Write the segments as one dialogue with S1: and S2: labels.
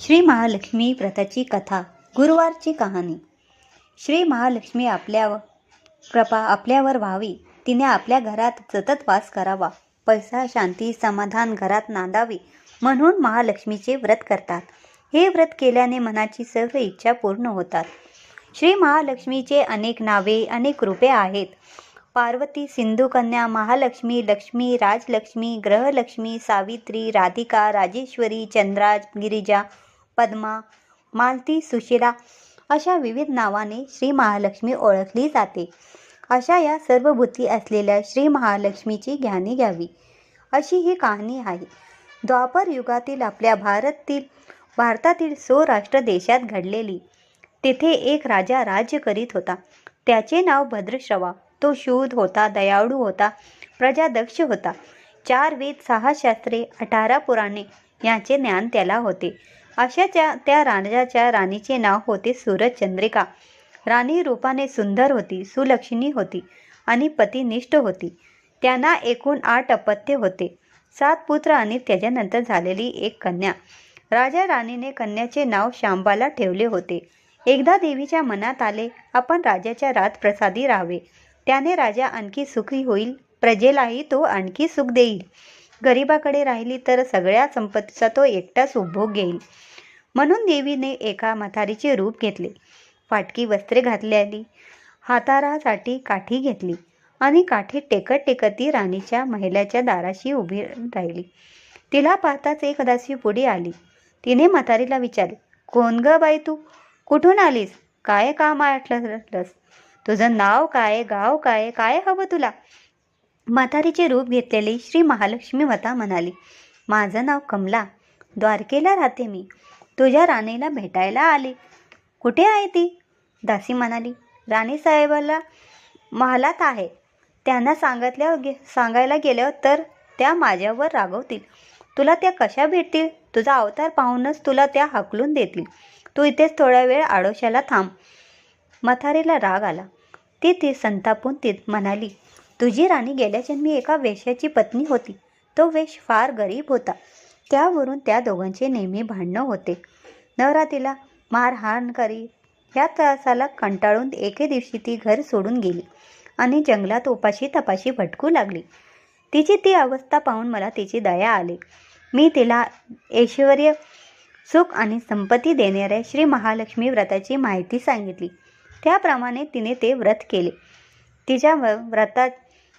S1: श्री महालक्ष्मी व्रताची कथा गुरुवारची कहाणी. श्री महालक्ष्मी आपल्या कृपा आपल्यावर व्हावी. तिने आपल्या घरात सतत वास करावा. पैसा शांती समाधान घरात नांदावी म्हणून महालक्ष्मीचे व्रत करतात. हे व्रत केल्याने मनाची सर्व इच्छा पूर्ण होतात. श्री महालक्ष्मीचे अनेक नावे अनेक रूपे आहेत. पार्वती सिंधू कन्या महालक्ष्मी लक्ष्मी राजलक्ष्मी ग्रहलक्ष्मी सावित्री राधिका राजेश्वरी चंद्रा गिरिजा पद्मा मालती सुशिला अशा विविध नावाने श्री महालक्ष्मी ओळखली जाते. अशा या सर्व भूती असलेल्या श्री महालक्ष्मीची ज्ञानी घ्यावी. अशी ही कहाणी आहे. द्वापर युगातील आपल्या भारतील भारतातील सौराष्ट्र देशात घडलेली. तेथे एक राजा राज्य करीत होता. त्याचे नाव भद्रश्रवा. तो शूद होता दयाळू होता प्रजादक्ष होता. चार वेद सहा शास्त्रे अठारा पुराणे याचे ज्ञान त्याला होते. अशाच्या त्या राजाच्या राणीचे नाव होते सूरजचंद्रिका राणी रूपाने सुंदर होती सुलक्षणी होती आणि पतिनिष्ठ होती. त्यांना एकूण आठ अपत्य होते. सात पुत्र आणि त्याच्यानंतर झालेली एक कन्या. राजा राणीने कन्याचे नाव शांबाला ठेवले होते. एकदा देवीच्या मनात आले आपण राजाच्या रातप्रसादी राहावे. त्याने राजा आणखी सुखी होईल प्रजेलाही तो आणखी सुख देईल. गरिबाकडे राहिली तर सगळ्या संपत्तीचा तो एकटाच उपभोग घेईल. म्हणून देवीने एका म्हातारीचे रूप घेतले. फाटकी वस्त्रे घातलेली हातारासाठी काठी घेतली आणि काठी टेकत टेकत ती राणीच्या महिलाच्या दाराशी उभी राहिली. तिला पाहताच एक दासी पुढे आली. तिने म्हातारीला विचारले कोण ग बाई तू? कुठून आलीस? काय काम आटलंस? तुझं नाव काय? गाव काय? काय हवं तुला? म्हातारीचे रूप घेतलेली श्री महालक्ष्मी माता म्हणाली माझं नाव कमला द्वारकेला राहते मी. तुझ्या राणीला भेटायला आले. कुठे आहे ती? दासी म्हणाली राणी साहेबाला महालात आहे. त्यांना सांगितल्यावर गे सांगायला गेल्यावर तर त्या माझ्यावर रागवतील. तुला त्या कशा भेटतील? तुझा अवतार पाहूनच तुला त्या हाकलून देतील. तू इथेच थोडा वेळ आडोशाला थांब. मथारीला राग आला. ती ती संतापून ती म्हणाली तुझी राणी गेल्या जन्मी एका वेश्याची पत्नी होती. तो वेश फार गरीब होता. त्यावरून त्या दोघांचे नेहमी भांडणं होते. नवरात्रीला मारहाण करी या त्रासाला कंटाळून एके दिवशी ती घर सोडून गेली आणि जंगलात उपाशी तपाशी भटकू लागली. तिची ती अवस्था पाहून मला तिची दया आली. मी तिला ऐश्वर सुख आणि संपत्ती देणाऱ्या श्री महालक्ष्मी व्रताची माहिती सांगितली. त्याप्रमाणे तिने ते व्रत केले. तिच्या व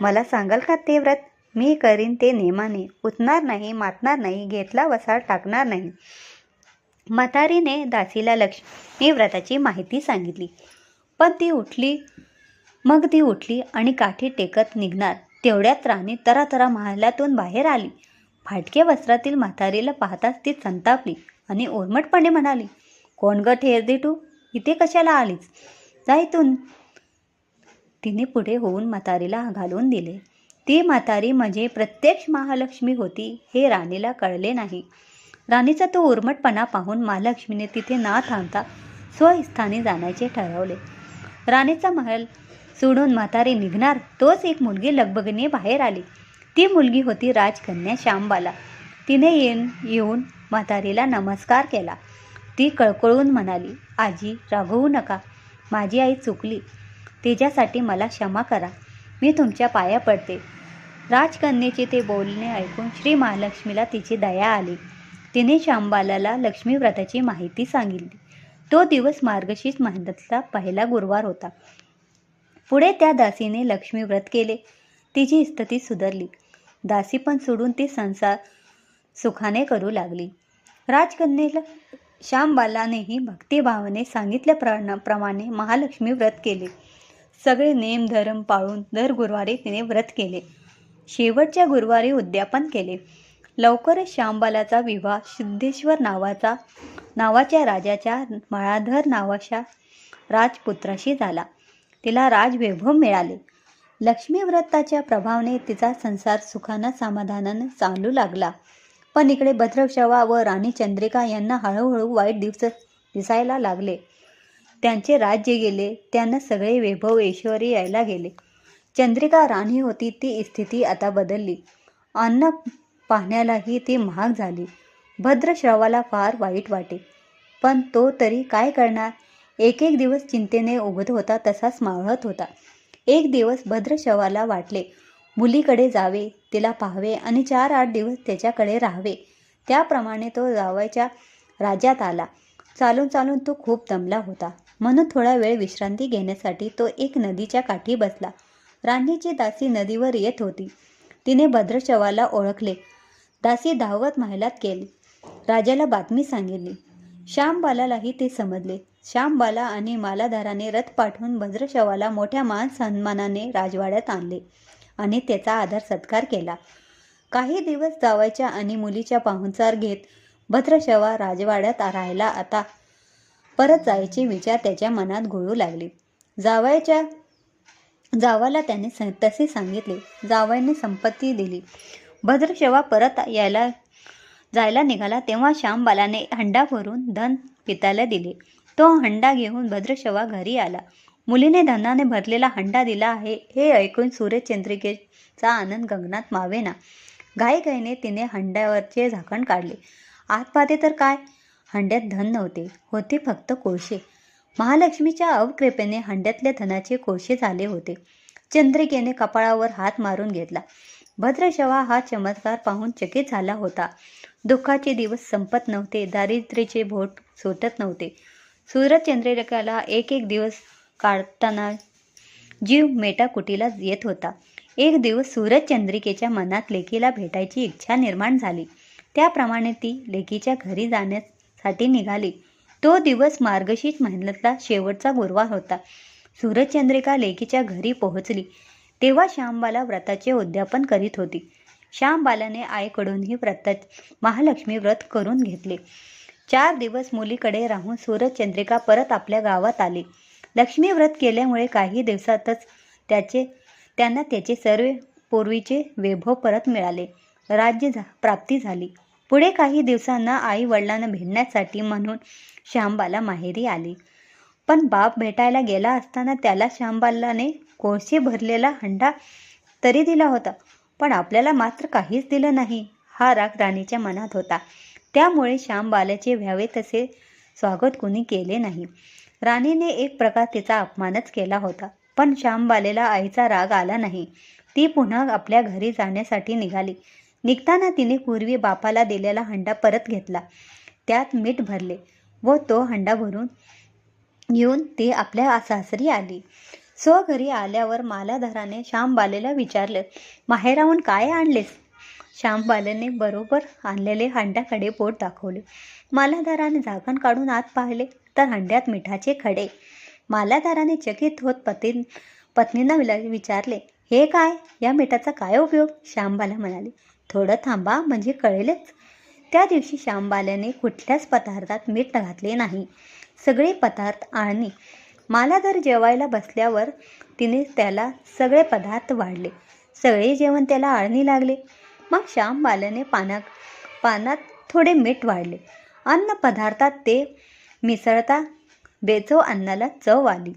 S1: मला सांगाल का ते व्रत? मी करीन ते नेमाने. उठणार नाही मातणार नाही घेतला वसा टाकणार नाही. म्हातारीने दासीला लक्ष्मी व्रताची माहिती सांगितली. पण ती उठली मग ती उठली आणि काठी टेकत निघणार. तेवढ्यात राणी तरातरा महालातून बाहेर आली. फाटक्या वस्त्रातील म्हातारीला पाहताच ती संतापली आणि ओरमटपणे म्हणाली कोण ग ठेरदी तू? इथे कशाला आलीस? जा इथून. तिने पुढे होऊन म्हातारीला घालून दिले. ती म्हातारी म्हणजे प्रत्यक्ष महालक्ष्मी होती हे राणीला कळले नाही. राणीचा तो उर्मटपणा पाहून महालक्ष्मीने तिथे ना थांबता स्वस्थानी जाण्याचे ठरवले. राणीचा महल सोडून म्हातारी निघणार तोच एक मुलगी लगबगीने बाहेर आली. ती मुलगी होती राजकन्या श्यामबाला. तिने येऊन येऊन म्हातारीला नमस्कार केला. ती कळकळून म्हणाली आजी रागवू नका. माझी आई चुकली. तिच्यासाठी मला क्षमा करा. मी तुमच्या पाया पडते. राजकन्येचे ते बोलणे ऐकून श्री महालक्ष्मीला तिची दया आली. तिने शांबालाला लक्ष्मी व्रताची माहिती सांगितली. तो दिवस मार्गशीर्ष महिन्यातला पहिला गुरुवार होता. पुढे त्या दासीने लक्ष्मी व्रत केले. तिची स्थिती सुधारली. दासी पण सोडून ती संसार सुखाने करू लागली. राजकन्येला श्यामबालानेही भक्तिभावाने सांगितल्याप्रमाणे प्रमाणे महालक्ष्मी व्रत केले. सगळे नेम धर्म पाळून दर गुरुवारी तिने व्रत केले. शेवटच्या गुरुवारी उद्यापन केले. लवकरच श्यामबालाचा विवाह सिद्धेश्वर नावाचा नावाच्या राजाच्या मळाधर नावाच्या राजपुत्राशी झाला. तिला राजवैभव मिळाले. लक्ष्मी व्रताच्या प्रभावाने तिचा संसार सुखानं समाधानानं चालू लागला. पण इकडे भद्रशवा व राणी चंद्रिका यांना हळूहळू वाईट दिवस दिसायला लागले. त्यांचे राज्य गेले. त्यांना सगळे वैभव ऐश्वरी यायला गेले. चंद्रिका राणी होती ती स्थिती आता बदलली. अन्न पाहण्यालाही ती महाग झाली. भद्रश्रवाला फार वाईट वाटे. पण तो तरी काय करणार? एक एक दिवस चिंतेने उभत होता तसाच मावळत होता. एक दिवस भद्रश्रवाला वाटले मुलीकडे जावे तिला पाहावे आणि चार आठ दिवस त्याच्याकडे राहावे. त्याप्रमाणे तो जावायच्या राज्यात आला. चालून चालून तो खूप दमला होता. म्हणून थोडा वेळ विश्रांती घेण्यासाठी तो एक नदीच्या काठी बसला. राणीची दासी नदीवर येत होती. तिने भद्रशवाला ओळखले. दासी धावत महिलात केली राजाला बातमी सांगितली. श्यामबालालाही ते समजले. श्यामबाला आणि मालाधाराने रथ पाठवून भद्रशवाला मोठ्या मान सन्मानाने राजवाड्यात आणले आणि त्याचा आदर सत्कार केला. काही दिवस जावायच्या आणि मुलीच्या पाहुणचार घेत भद्रशवा राजवाड्यात राहायला आता परत जायचे विचार त्याच्या मनात घोळू लागले. जावयाच्या जावाला त्याने तसे सांगितले. जावयाने संपत्ती दिली. भद्रशवा परत यायला जायला निघाला तेव्हा श्यामबालाने हंडा भरून धन पिताला दिले. तो हंडा घेऊन भद्रशवा घरी आला मुलीने धनाने भरलेला हंडा दिला आहे हे ऐकून सूर्यचंद्रिकेचा आनंद गगनात मावेना. घाईघाईने तिने हंड्यावरचे झाकण काढले. आत पाहते तर काय? हंड्यात धन नव्हते. होते फक्त कोळशे. महालक्ष्मीच्या अवकृपेने हंड्यातल्या धनाचे कोळशे झाले होते. चंद्रिकेने कपाळावर हात मारून घेतला. भद्रशवा हा चमत्कार पाहून चकित झाला होता. दुःखाचे दिवस संपत नव्हते. दारिद्र्याचे भोट सुटत नव्हते. सूरज सूर्यचंद्रिकाला एक एक दिवस काढताना जीव मेटाकुटीला येत होता. एक दिवस सूरज चंद्रिकेच्या मनात लेकीला भेटायची इच्छा निर्माण झाली. त्याप्रमाणे ती लेकीच्या घरी साठी निघाली. तो दिवस मार्गशीर्ष महिन्यातला शेवटचा गुरुवार होता. सूरजचंद्रिका लेकीच्या घरी पोहोचली. तेव्हा श्यामबाला व्रताचे उद्यापन करीत होती. श्यामबालाने आईकडूनही व्रता महालक्ष्मी व्रत करून घेतले. चार दिवस मुलीकडे राहून सूरजचंद्रिका परत आपल्या गावात आली. लक्ष्मी व्रत केल्यामुळे काही दिवसातच त्याचे त्यांना त्याचे सर्व पूर्वीचे वैभव परत मिळाले. राज्य झा प्राप्ती झाली. पुढे काही दिवसांना आई वडिलांना भेटण्यासाठी म्हणून श्यामबाला माहेरी आली. पण बाप भेटायला गेला असताना त्याला श्यामबालाने कोळशी भरलेला हंडा तरी दिला होता पण आपल्याला मात्र काहीच दिलं नाही हा राग राणीच्या मनात होता. त्यामुळे श्यामबालाचे व्हावे तसे स्वागत कुणी केले नाही. राणीने एक प्रकार तिचा अपमानच केला होता पण श्यामबालेला आईचा राग आला नाही. ती पुन्हा आपल्या घरी जाण्यासाठी निघाली. निघताना तिने पूर्वी बापाला दिलेला हंडा परत घेतला. त्यात मीठ भरले व तो हंडा भरून येऊन ती आपल्या सासरी आली. स्वघरी आल्यावर मालाधाराने श्यामबालेला विचारलं माहेराहून काय आणलेस? श्यामबालेने बरोबर आणलेले हंड्याकडे पोट दाखवले. मालाधाराने झाकण काढून आत पाहिले तर हंड्यात मिठाचे खडे. मालाधाराने चकित होत पती पत्नींना विचारले हे काय? या मिठाचा काय उपयोग? श्यामबाला म्हणाले थोडं थांबा म्हणजे कळेलच. त्या दिवशी श्यामबाल्याने कुठल्याच पदार्थात मीठ घातले नाही. सगळे पदार्थ आणि मालाधर जेवायला बसल्यावर तिने त्याला सगळे पदार्थ वाढले. सगळे जेवण त्याला आळणी लागले. मग श्यामबाल्याने पानात पानात थोडे मीठ वाढले. अन्न पदार्थात ते मिसळता बेचव अन्नाला चव आली.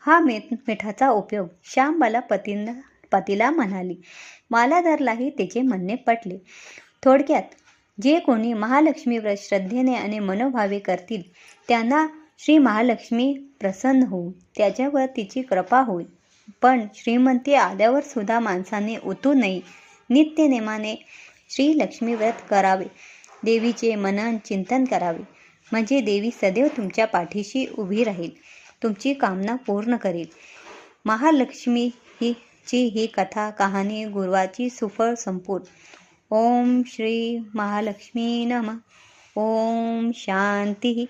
S1: हा मीठ मिठाचा उपयोग श्यामबाला पतींना पतीला म्हणाली. मालाधरलाही त्याचे म्हणणे पटले. थोडक्यात जे कोणी महालक्ष्मी व्रत श्रद्धेने आणि मनोभावे करतील त्यांना श्री महालक्ष्मी प्रसन्न होऊन त्याच्यावर तिची कृपा होईल. पण श्रीमंती आल्यावर सुद्धा माणसाने उतू नये. नित्यनेमाने श्री लक्ष्मी व्रत करावे. देवीचे मनन चिंतन करावे. म्हणजे देवी सदैव तुमच्या पाठीशी उभी राहील. तुमची कामना पूर्ण करेल. महालक्ष्मी ही ची ही कथा कहाणी गुरुवाची सुफळ संपूर्ण ओम श्री महालक्ष्मी नम. ओम शांती.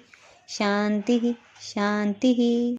S1: शांती. शांती.